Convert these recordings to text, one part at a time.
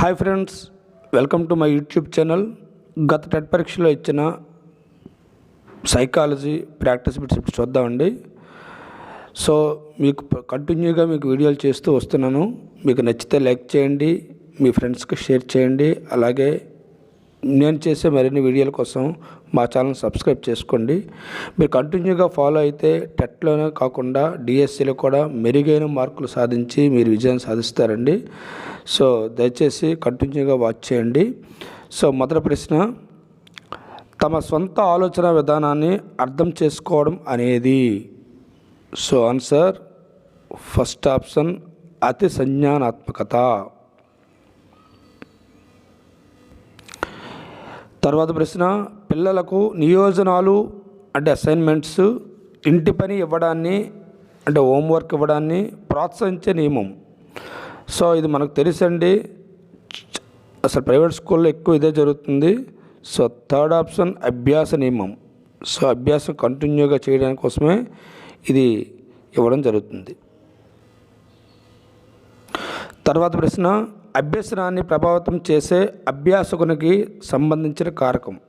Hi friends welcome to my YouTube channel. గత TET పరీక్షలో ఇచ్చిన సైకాలజీ ప్రాక్టీస్ బిట్స్ ఇప్పుడు చూద్దామండి. సో మీకు కంటిన్యూగా మీకు వీడియోలు చేస్తూ వస్తున్నాను. మీకు నచ్చితే లైక్ చేయండి మీ ఫ్రెండ్స్కి షేర్ చేయండి. అలాగే నేను చేసే మరిన్ని వీడియోల కోసం మా ఛానల్ సబ్స్క్రైబ్ చేసుకోండి. మీరు కంటిన్యూగా ఫాలో అయితే టెట్లోనే కాకుండా డిఎస్సిలో కూడా మెరుగైన మార్కులు సాధించి మీరు విజయం సాధిస్తారండి. సో దయచేసి కంటిన్యూగా వాచ్ చేయండి. సో మొదటి ప్రశ్న తమ సొంత ఆలోచన విధానాన్ని అర్థం చేసుకోవడం అనేది? సో ఆన్సర్ ఫస్ట్ ఆప్షన్ అతి సంజ్ఞానాత్మకత. తర్వాత ప్రశ్న పిల్లలకు నియోజనాలు అంటే అసైన్మెంట్స్ ఇంటి పని ఇవ్వడాన్ని అంటే హోంవర్క్ ఇవ్వడాన్ని ప్రోత్సహించే నియమం. సో ఇది మనకు తెలుసండి. అసలు ప్రైవేట్ స్కూల్లో ఎక్కువ ఇదే జరుగుతుంది. సో థర్డ్ ఆప్షన్ అభ్యాస నియమం. సో అభ్యాసం కంటిన్యూగా చేయడానికి కోసమే ఇది ఇవ్వడం జరుగుతుంది. తర్వాత ప్రశ్న అభ్యసనాన్ని ప్రభావితం చేసే అభ్యాసకునికి సంబంధించిన కారకం.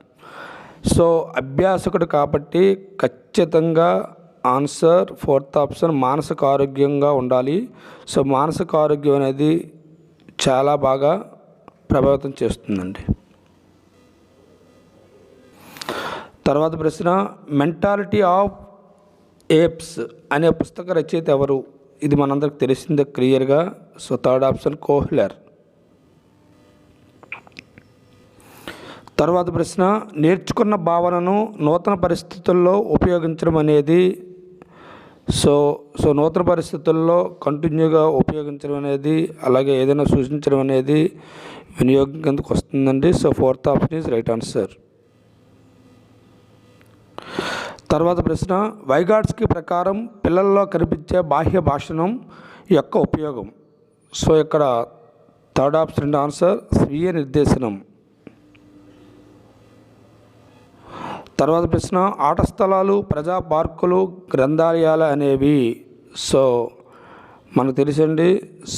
సో అభ్యాసకుడు కాబట్టి ఖచ్చితంగా ఆన్సర్ ఫోర్త్ ఆప్షన్ మానసిక ఆరోగ్యంగా ఉండాలి. సో మానసిక ఆరోగ్యం అనేది చాలా బాగా ప్రభావితం చేస్తుందండి. తర్వాత ప్రశ్న మెంటాలిటీ ఆఫ్ ఏప్స్ అనే పుస్తక రచయిత ఎవరు? ఇది మనందరికి తెలిసిందే క్లియర్గా. So third option Kohler. తర్వాత ప్రశ్న నేర్చుకున్న భావనను నూతన పరిస్థితుల్లో ఉపయోగించడం అనేది సో సో నూతన పరిస్థితుల్లో కంటిన్యూగా ఉపయోగించడం అనేది అలాగే ఏదైనా సూచించడం అనేది వినియోగం కిందకు వస్తుందండి. So fourth option is right answer. తర్వాత ప్రశ్న వైగాడ్స్కి ప్రకారం పిల్లల్లో కనిపించే బాహ్య భాషణం యొక్క ఉపయోగం. సో ఇక్కడ థర్డ్ ఆప్షన్ ఆన్సర్ స్వీయ నిర్దేశనం. తర్వాత ప్రశ్న ఆట స్థలాలు ప్రజా పార్కులు గ్రంథాలయాలు అనేవి. సో మనకు తెలిసండి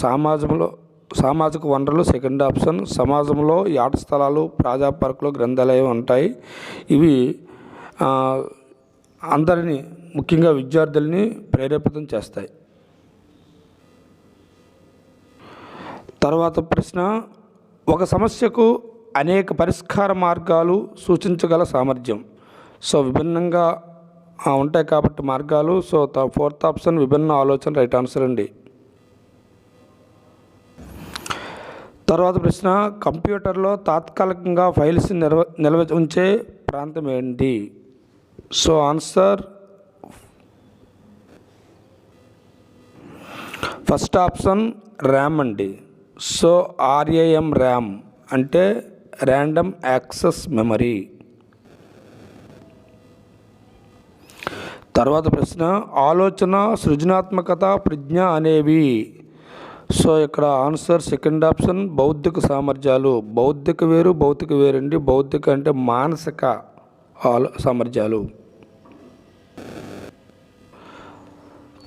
సమాజంలో సామాజిక వనరులు సెకండ్ ఆప్షన్ సమాజంలో ఈ ఆట స్థలాలు ప్రజా పార్కులు గ్రంథాలయం ఉంటాయి. ఇవి అందరినీ ముఖ్యంగా విద్యార్థుల్ని ప్రేరేపితం చేస్తాయి. తర్వాత ప్రశ్న ఒక సమస్యకు అనేక పరిష్కార మార్గాలు సూచించగల సామర్థ్యం. సో విభిన్నంగా ఉంటాయి కాబట్టి మార్గాలు. సో త- ఫోర్త్ ఆప్షన్ విభిన్న ఆలోచన రైట్ ఆన్సర్ అండి. తర్వాత ప్రశ్న కంప్యూటర్లో తాత్కాలికంగా ఫైల్స్ నిల్వ నిల్వ ఉంచే ప్రాంతం ఏంటి? So answer first option RAM అండి. సో ఆర్ఏఎం ర్యామ్ అంటే ర్యాండమ్ యాక్సెస్ మెమరీ. తర్వాత ప్రశ్న ఆలోచన సృజనాత్మకత ప్రజ్ఞ అనేవి. సో ఇక్కడ ఆన్సర్ సెకండ్ ఆప్షన్ బౌద్ధిక సామర్థ్యాలు. బౌద్ధిక వేరు భౌతిక వేరండి. బౌద్ధిక అంటే మానసిక ఆలో సామర్థ్యాలు.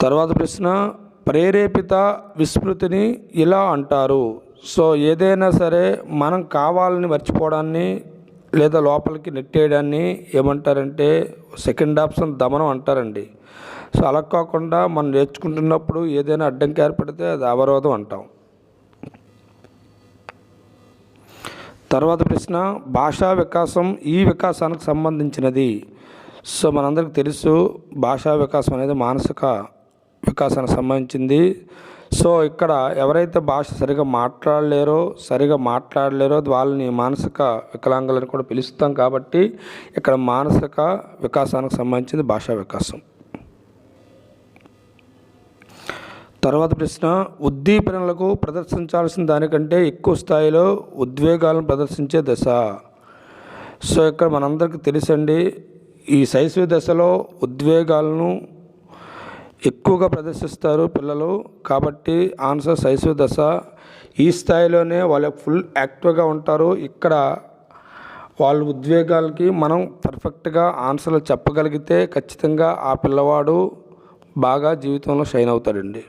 తర్వాత ప్రశ్న ప్రేరేపిత విస్మృతిని ఇలా అంటారు. సో ఏదైనా సరే మనం కావాలని మర్చిపోవడాన్ని లేదా లోపలికి నెట్టేయడాన్ని ఏమంటారంటే సెకండ్ ఆప్షన్ దమనం అంటారండి. సో అలా కాకుండా మనం నేర్చుకుంటున్నప్పుడు ఏదైనా అడ్డంకి ఏర్పడితే అది అవరోధం అంటాం. తర్వాత ప్రశ్న భాషా వికాసం ఈ వికాసానికి సంబంధించినది. సో మనందరికి తెలుసు భాషా వికాసం అనేది మానసిక వికాసానికి సంబంధించింది. సో ఇక్కడ ఎవరైతే భాష సరిగా మాట్లాడలేరో సరిగా మాట్లాడలేరో వాళ్ళని మానసిక వికలాంగులని కూడా పిలుస్తాం కాబట్టి ఇక్కడ మానసిక వికాసానికి సంబంధించింది భాషా వికాసం. తర్వాత ప్రశ్న ఉద్దీపనలకు ప్రదర్శించాల్సిన దానికంటే ఎక్కువ స్థాయిలో ఉద్వేగాలను ప్రదర్శించే దశ. సో ఇక్కడ మనందరికీ తెలుసండి ఈ శైశవ దశలో ఉద్వేగాలను ఎక్కువగా ప్రదర్శిస్తారు పిల్లలు కాబట్టి ఆన్సర్ శైశవ దశ ఈ స్థాయిలోనే వాళ్ళు ఫుల్ యాక్టివ్గా ఉంటారు. ఇక్కడ వాళ్ళ ఉద్వేగాలకి మనం పర్ఫెక్ట్గా ఆన్సర్లు చెప్పగలిగితే ఖచ్చితంగా ఆ పిల్లవాడు బాగా జీవితంలో షైన్ అవుతాడండి.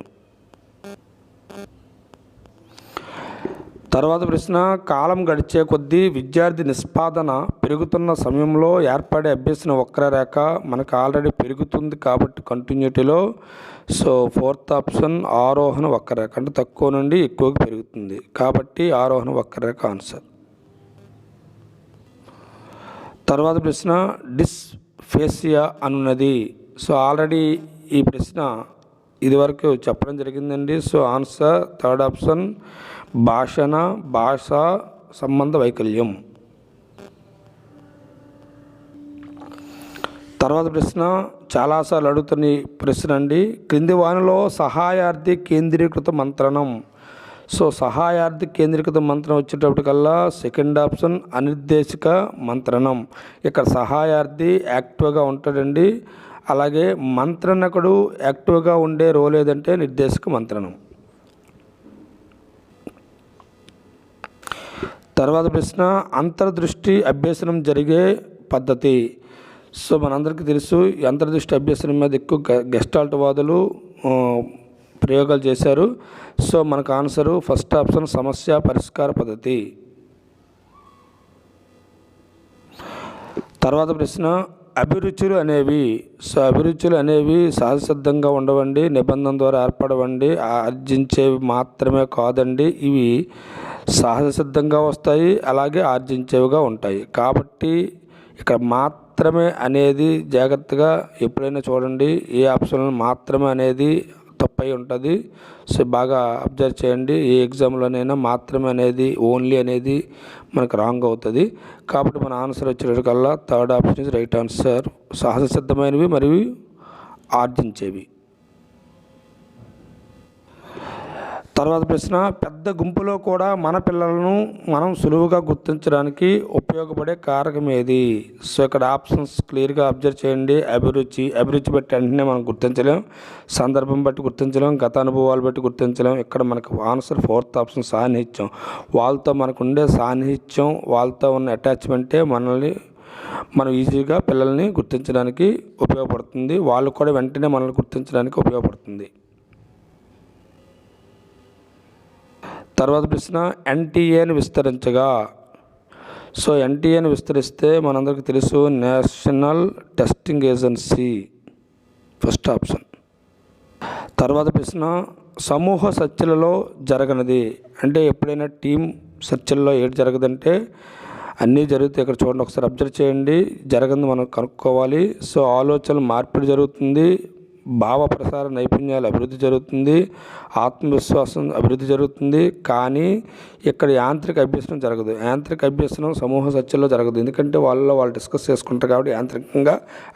తర్వాత ప్రశ్న కాలం గడిచే కొద్దీ విద్యార్థి నిష్పాదన పెరుగుతున్న సమయంలో ఏర్పడే అభ్యసన వక్రరేఖ మనకు ఆల్రెడీ పెరుగుతుంది కాబట్టి కంటిన్యూటీలో సో ఫోర్త్ ఆప్షన్ ఆరోహణ వక్రరేఖ. అంటే తక్కువ నుండి ఎక్కువగా పెరుగుతుంది. కాబట్టి ఆరోహణ వక్రరేఖ ఆన్సర్ తర్వాత ప్రశ్న డిస్ఫేసియా అనున్నది సో ఆల్రెడీ ఈ ప్రశ్న ఇదివరకు చెప్పడం జరిగిందండి. సో ఆన్సర్ థర్డ్ ఆప్షన్ భాషణ భాష సంబంధ వైకల్యం. తర్వాత ప్రశ్న చాలాసార్లు అడుగుతున్న ప్రశ్న అండి. క్రింది వానిలో సహాయార్థి కేంద్రీకృత మంత్రణం. సో సహాయార్థి కేంద్రీకృత మంత్రం వచ్చేటప్పటికల్లా సెకండ్ ఆప్షన్ అనిర్దేశిక మంత్రణం. ఇక్కడ సహాయార్థి యాక్టివ్గా ఉంటాడండి. అలాగే మంత్రణకుడు యాక్టివ్గా ఉండే రోల్ ఏదంటే నిర్దేశక మంత్రణం తర్వాత ప్రశ్న అంతర్దృష్టి అభ్యసనం జరిగే పద్ధతి. సో మనందరికీ తెలుసు అంతర్దృష్టి అభ్యసనం మీద ఎక్కువ గె- గెస్టాల్ట్ వాదులు ప్రయోగాలు చేశారు. సో మనకు ఆన్సరు ఫస్ట్ ఆప్షన్ సమస్య పరిష్కార పద్ధతి. తర్వాత ప్రశ్న అభిరుచులు అనేవి సో అభిరుచులు అనేవి సహజసిద్ధంగా ఉండవండి నిబంధన ద్వారా ఏర్పడవండి ఆర్జించేవి మాత్రమే కాదండి. ఇవి సహజసిద్ధంగా వస్తాయి అలాగే ఆర్జించేవిగా ఉంటాయి. కాబట్టి ఇక్కడ మాత్రమే అనేది జాగ్రత్తగా ఎప్పుడైనా చూడండి ఏ ఆప్షన్ మాత్రమే అనేది తప్పై ఉంటుంది. సో బాగా అబ్జర్వ్ చేయండి ఏ ఎగ్జామ్లోనైనా మాత్రమే అనేది ఓన్లీ అనేది మనకు రాంగ్ అవుతుంది. కాబట్టి మన answer వచ్చేటప్పటికల్లా third option is right answer సహజ సిద్ధమైనవి మరియు ఆర్జించేవి. తర్వాత ప్రశ్న పెద్ద గుంపులో కూడా మన పిల్లలను మనం సులువుగా గుర్తించడానికి ఉపయోగపడే కారకం ఏది? సో ఇక్కడ ఆప్షన్స్ క్లియర్గా అబ్జర్వ్ చేయండి. అభిరుచి అభిరుచి బట్టి వెంటనే మనం గుర్తించలేం. సందర్భం బట్టి గుర్తించలేం. గత అనుభవాలు బట్టి గుర్తించలేం. ఇక్కడ మనకు ఆన్సర్ ఫోర్త్ ఆప్షన్ సాన్నిహిత్యం. వాళ్ళతో మనకు ఉండే సాన్నిహిత్యం వాళ్ళతో ఉన్న అటాచ్మెంటే మనల్ని మనం ఈజీగా పిల్లల్ని గుర్తించడానికి ఉపయోగపడుతుంది. వాళ్ళు కూడా వెంటనే మనల్ని గుర్తించడానికి ఉపయోగపడుతుంది. తర్వాత ప్రశ్న ఎన్టీఏని విస్తరించగా. సో ఎన్టీఏని విస్తరిస్తే మనందరికీ తెలుసు national testing agency first option. తర్వాత ప్రశ్న సమూహ చర్చలలో జరగనిది. అంటే ఎప్పుడైనా టీం చర్చల్లో ఏది జరగదంటే అన్నీ జరుగుతాయి. ఇక్కడ చూడండి ఒకసారి అబ్జర్వ్ చేయండి. జరగంది మనం కనుక్కోవాలి. సో ఆలోచనలు మార్పిడి జరుగుతుంది. భావ ప్రసార నైపుణ్యాలు అభివృద్ధి జరుగుతుంది ఆత్మవిశ్వాసం అభివృద్ధి జరుగుతుంది కానీ ఇక్కడ యాంత్రిక అభ్యసనం జరగదు. యాంత్రిక అభ్యసనం సమూహ చర్చల్లో జరగదు. ఎందుకంటే వాళ్ళలో వాళ్ళు డిస్కస్ చేసుకుంటారు కాబట్టి యాంత్రికంగా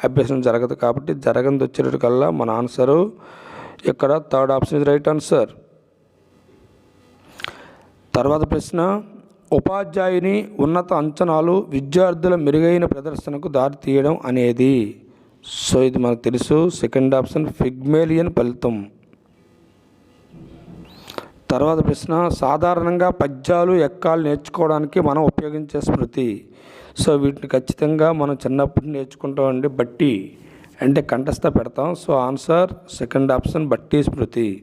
అభ్యసనం జరగదు కాబట్టి జరగంది వచ్చేటికల్లా మన ఆన్సరు ఇక్కడ third option is right answer. తర్వాత ప్రశ్న ఉపాధ్యాయుని ఉన్నత అంచనాలు విద్యార్థుల మెరుగైన ప్రదర్శనకు దారితీయడం అనేది. సో ఇది మనకు తెలుసు. సెకండ్ ఆప్షన్ ఫిగ్మేలియన్ ఫలితం. తర్వాత ప్రశ్న సాధారణంగా పద్యాలు ఎక్కాలు నేర్చుకోవడానికి మనం ఉపయోగించే స్మృతి. సో వీటిని ఖచ్చితంగా మనం చిన్నప్పుడు నేర్చుకుంటామండి. బట్టి అంటే కంఠస్థ పెడతాం. సో ఆన్సర్ సెకండ్ ఆప్షన్ బట్టి స్మృతి.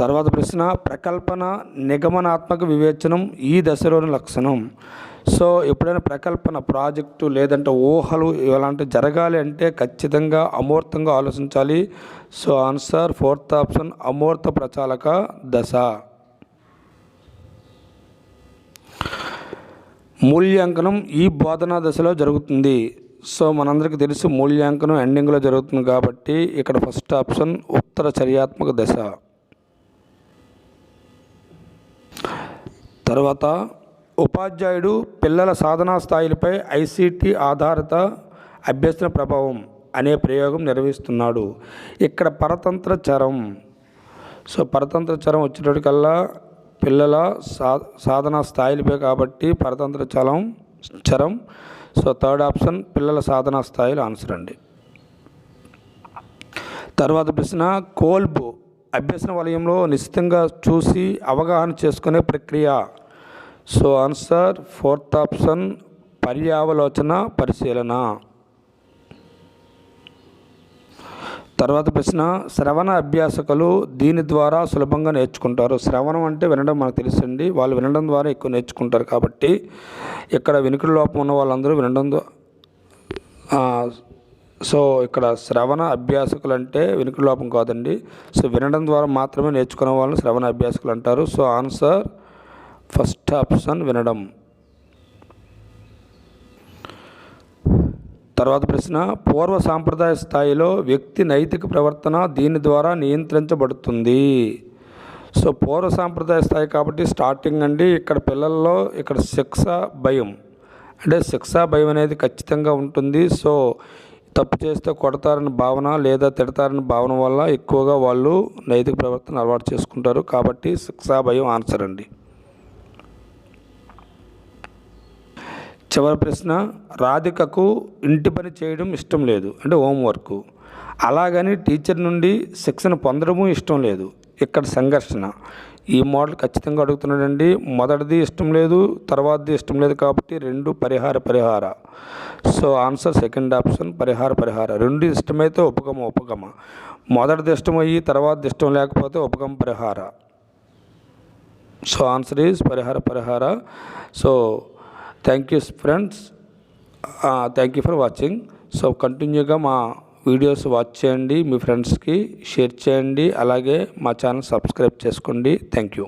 తర్వాత ప్రశ్న ప్రకల్పన నిగమనాత్మక వివేచనం ఈ దశలోని లక్షణం. సో ఎప్పుడైనా ప్రకల్పన ప్రాజెక్టు లేదంటే ఊహలు ఇలాంటి జరగాలి అంటే ఖచ్చితంగా అమూర్తంగా ఆలోచించాలి. సో ఆన్సర్ ఫోర్త్ ఆప్షన్ అమూర్త ప్రచాలక దశ. మూల్యాంకనం ఈ బోధనా దశలో జరుగుతుంది. సో మనందరికీ తెలుసు మూల్యాంకనం ఎండింగ్లో జరుగుతుంది కాబట్టి ఇక్కడ ఫస్ట్ ఆప్షన్ ఉత్తర చర్యాత్మక దశ. తర్వాత ఉపాధ్యాయుడు పిల్లల సాధనా స్థాయిలపై ఐసీటీ ఆధారిత అభ్యసన ప్రభావం అనే ప్రయోగం నిర్వహిస్తున్నాడు. ఇక్కడ పరతంత్ర చరం. సో పరతంత్ర చరం వచ్చేటప్పటికల్లా పిల్లల సా సాధనా స్థాయిలపై కాబట్టి పరతంత్ర చలం చరం. సో థర్డ్ ఆప్షన్ పిల్లల సాధనా స్థాయిలు ఆన్సర్ అండి. తర్వాత ప్రశ్న కోల్బు అభ్యసన వలయంలో నిశ్చితంగా చూసి అవగాహన చేసుకునే ప్రక్రియ సో ఆన్సర్ ఫోర్త్ ఆప్షన్ పర్యావలోచన పరిశీలన. తర్వాత ప్రశ్న శ్రవణ అభ్యాసకులు దీని ద్వారా సులభంగా నేర్చుకుంటారు. శ్రవణం అంటే వినడం మనకు తెలుసండి. వాళ్ళు వినడం ద్వారా ఎక్కువ నేర్చుకుంటారు కాబట్టి ఇక్కడ వినికిడి లోపం ఉన్న వాళ్ళందరూ వినడం సో ఇక్కడ శ్రవణ అభ్యాసకులు అంటే వెనుక లోపం కాదండి. సో వినడం ద్వారా మాత్రమే నేర్చుకునే వాళ్ళని శ్రవణ అభ్యాసకులు అంటారు. సో ఆన్సర్ ఫస్ట్ ఆప్షన్ వినడం. తర్వాత ప్రశ్న పూర్వ సాంప్రదాయ స్థాయిలో వ్యక్తి నైతిక ప్రవర్తన దీని ద్వారా నియంత్రించబడుతుంది. సో పూర్వ సాంప్రదాయ స్థాయి కాబట్టి స్టార్టింగ్ అండి ఇక్కడ పిల్లల్లో ఇక్కడ శిక్ష భయం. అంటే శిక్ష భయం అనేది ఖచ్చితంగా ఉంటుంది. సో తప్పు చేస్తే కొడతారని భావన లేదా తిడతారని భావన వల్ల ఎక్కువగా వాళ్ళు నైతిక ప్రవర్తన అలవాటు చేసుకుంటారు. కాబట్టి శిక్షా భయం ఆన్సర్ అండి. చివరి ప్రశ్న రాధికకు ఇంటి పని చేయడం ఇష్టం లేదు అంటే హోంవర్క్. అలాగని టీచర్ నుండి శిక్షణ పొందడము ఇష్టం లేదు. ఇక్కడ సంఘర్షణ. ఈ మోడల్ ఖచ్చితంగా అడుగుతున్నాడండి. మొదటిది ఇష్టం లేదు తర్వాతది ఇష్టం లేదు కాబట్టి రెండు పరిహార పరిహార. సో ఆన్సర్ సెకండ్ ఆప్షన్ పరిహార పరిహార. రెండు ఇష్టమైతే ఉపగమ ఉపగమ. మొదటిది ఇష్టమయ్యి తర్వాతది ఇష్టం లేకపోతే ఉపగమ పరిహార. సో ఆన్సర్ ఈజ్ పరిహార పరిహార. So thank you friends thank you for watching so కంటిన్యూగా మా వీడియోస్ వాచ్ చేయండి మీ ఫ్రెండ్స్కి షేర్ చేయండి అలాగే మా ఛానల్ సబ్స్క్రైబ్ చేసుకోండి. Thank you